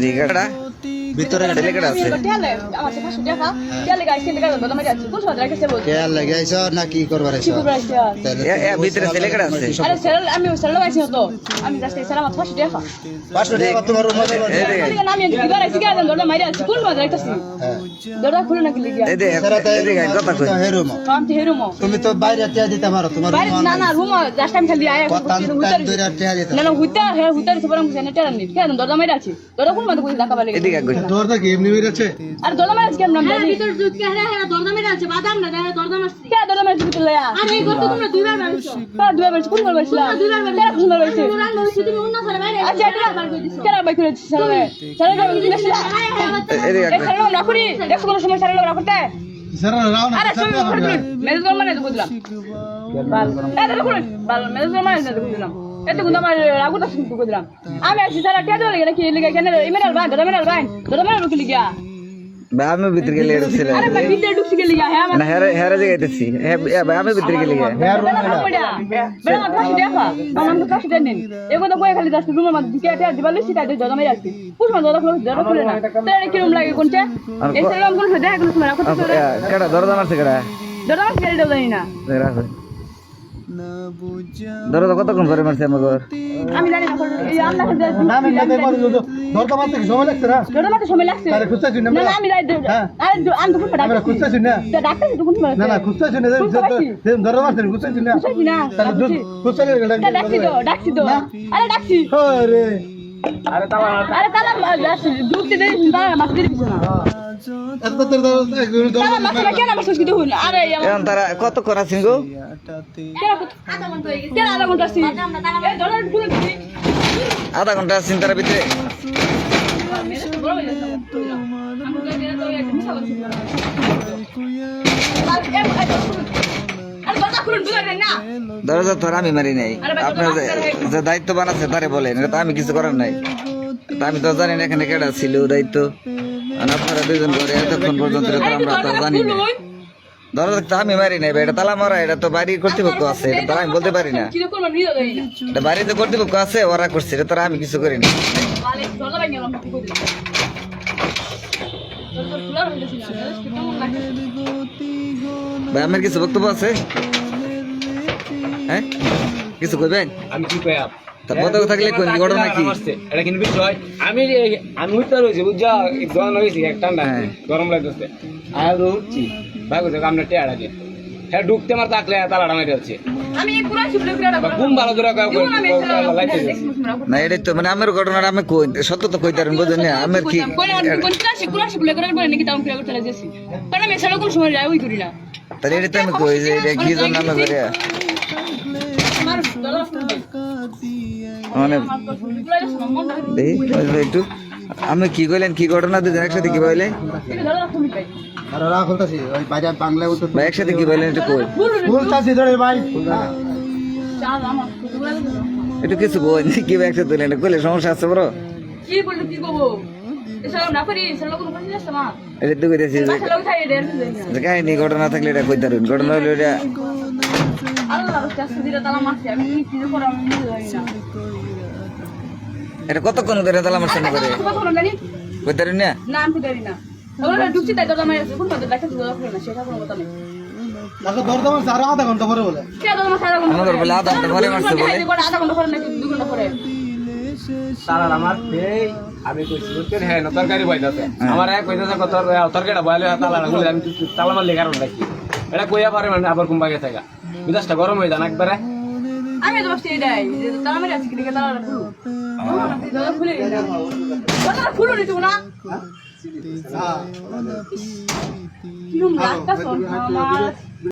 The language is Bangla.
बिगड़ा ভিতরে ছেলেকেটা আছে। কেয়ার লেগে আইছ না কি করবার আইছ কি ভিতরে ছেলেকেটা আছে। আরে স্যার আমি স্যার লাগাইছি তো আমি রাস্তায় স্যার আমার পাঁচশো টাকা পাঁচশো টাকা তোমার রুম আমি আমি দিবার আইছি কেন দরজা মাইরে আছি কোন সময় রেখেছি দরজা খুলে নাকি লিখিয়া এই দেখ এই দেখ কথা কই। হে রুম। কাম তো হেরুমো তুমি তো বাইরে টিয়া দিতে পারো তোমার বাইরে না না রুম জাস্ট আমি খালি আয়া কথা না না হুইতা হে হুইতা সবার আমি নি কেন দরজা মাইরে আছি। দরজা কোন মধ্যে কই ধাক্কা বালে এদিকে দরজা কি এমনি বেরিয়েছে আর মাইরে আছি কেন নাম জানি ভিতর দুধ কে হ্যাঁ হ্যাঁ দরজা মেরে আছে বাদাম না দেখে দরজা মারছি কে দরজা মাইরে ভিতরে লয়া আরে এই করতে তোমরা দুইবার মারছো হ্যাঁ দুই বার কোন বার বসলা দুইবার কেন কোন বার বসে রান মারছি তুমি অন্য সালে বাইরে আচ্ছা এটা কেন বাই করে দিছিস স্যার স্যার গাড়ি দিছিস এদিকে এই আগে স্যার না করি দেখো কোন সময় স্যার রাখতে স্যার রাও না আরে শুন মেজাজ গরম মানে বুঝলাম বাল এই দেখো বাল মানে বুঝলাম এতে কিন্তু আমার রাগুটা শুনতে বুঝলাম আমি আছি স্যার কে ধরে নাকি লিখে কেন ইমেল বাই দাদা মেল বাই দাদা মেল রুকি লিখা ভাই আমি ভিতরে গেলে এটা ছেলে আরে ভাই ভিতরে ঢুকছি লিখা হ্যাঁ না হেরে হেরে জায়গাইতেছি ভাই আমি ভিতরে গেলে গে বেড়া আমার কাছে দেখা আমার তো কাছে দেন এগো তো কই খালি দশটা রুমের মধ্যে ঢুকে এটা দিবালে সিটা দিয়ে জমা রাখছি পুষ মানে দাদা খুলে দাদা খুলে না। তাহলে কি রুম লাগে কোনটা এই সেরকম কোন দেখা কোন সময় রাখতে কেডা? দরজা মারছে কেডা? আমার ছেড়ে দাও জানি না। রাখো। দরজা কতক্ষণ ধরে মারছে আমার ঘর আমি জানি না না আমি যাতে পারি দরজা মারতে সময় লাগছে না। দাদা মারতে সময় লাগছে। আরে খুঁজতেছি না না না আমি রাই হ্যাঁ। আরে আমি দুপুর পড়া আমরা ডাক্তার খুঁজতেছি না। ডাক্তার দুপুর না না খুঁজতেছি না দরজা মারতে খুঁজতেছি না। বুঝছি না তাহলে খুঁজতে ডাকছি তো ডাকছি তো। আরে ডাকছি। আরে আরে তালা ঢুকতে তালা মাছ দিয়ে দিছ না। কতক্ষণ আছেন গো? আধা ঘণ্টা আছেন তারা ভিতরে? দরজা তো আমি মারি নাই। আপনার যে- যে দায়িত্ব বানাচ্ছে তারে বলেন এটা তো আমি কিছু করার নাই। আমি তো জানি না এখানে কেডা ছিল দায়িত্ব। আপনারা দুজন করে এতক্ষণ পর্যন্ত আমরা তো জানি না। দরজা তো আমি মারি নাই এটা তালা মারা এটা তো বাড়ির কর্তৃপক্ষ আছে এটা তো আমি বলতে পারি না। এটা বাড়িতে কর্তৃপক্ষ আছে ওরা করছে এটা তো আর আমি কিছু করি না। ভাই আমার কিছু বক্তব্য আছে? হ্যাঁ? কিছু কইবেন আমি কি কই আপ তা বক্তব্য থাকলে কোন ঘটনা কি এটা কিন্তু বিষয় আমি আমি উঠতে রয়েছি বুঝছা? জন হয়েছি এক ঠান্ডা। হ্যাঁ। গরম লাগতেছে। আর উঠছি। ভাই কোথাও আমরা টেয়ারা দিয়ে হ্যাঁ ঢুকতে মার থাকলে হচ্ছে। না তো মানে আমার ঘটনাটা আমি কই সত্য তো বুঝেন না আমার কি তাহলে এটা তো আমি কই যে এটা কি জন্য আমি করি মানে আমি কি কইলেন? কি ঘটনা দুজন একসাথে কি বললেন একসাথে কি বললেন একটু কই। ভাই একটু কিছু কই কি একসাথে তুলেন সমস্যা আছে বড় কি বললি, কি করব এটা তো কইতেছি যে কাহিনী ঘটনা থাকলে এটা কইতে পারবেন ঘটনা হলো এটা এটা কতক্ষণ ধরে তালা আমার সামনে করে কথা বলো জানি কইতে পারেন না না আমি তো না ওরা ঢুকছি তাই দরজা মারছে কোন মধ্যে দেখা দরজা খুলে না সেটা কোনো কথা নেই দেখো দরজা মারছে আরও আধা ঘণ্টা পরে বলে কে দরজা মারছে আধা ঘণ্টা আমাদের বলে। আধা ঘণ্টা পরে মারছে বলে। আধা ঘণ্টা পরে নাকি দু ঘণ্টা পরে তালাটা মারতে আমি কইছি বুঝছেন হ্যাঁ তরকারি বইতাছে আমার এক কইতাছে কত তরকারিটা বইলে তালাটা খুলে আমি তালা মারলে কারণ রাখি এটা কইয়া পারে মানে আবার কুম্বাগে থাকা বিদাসটা গরম হয়ে যান একবারে। আমি তো বসতে যে তালা মেরে আজকে দিকে তালা খুলো দরজা খুলে দরজা খুলো নি তুমি না কিরম লাগতা আমার।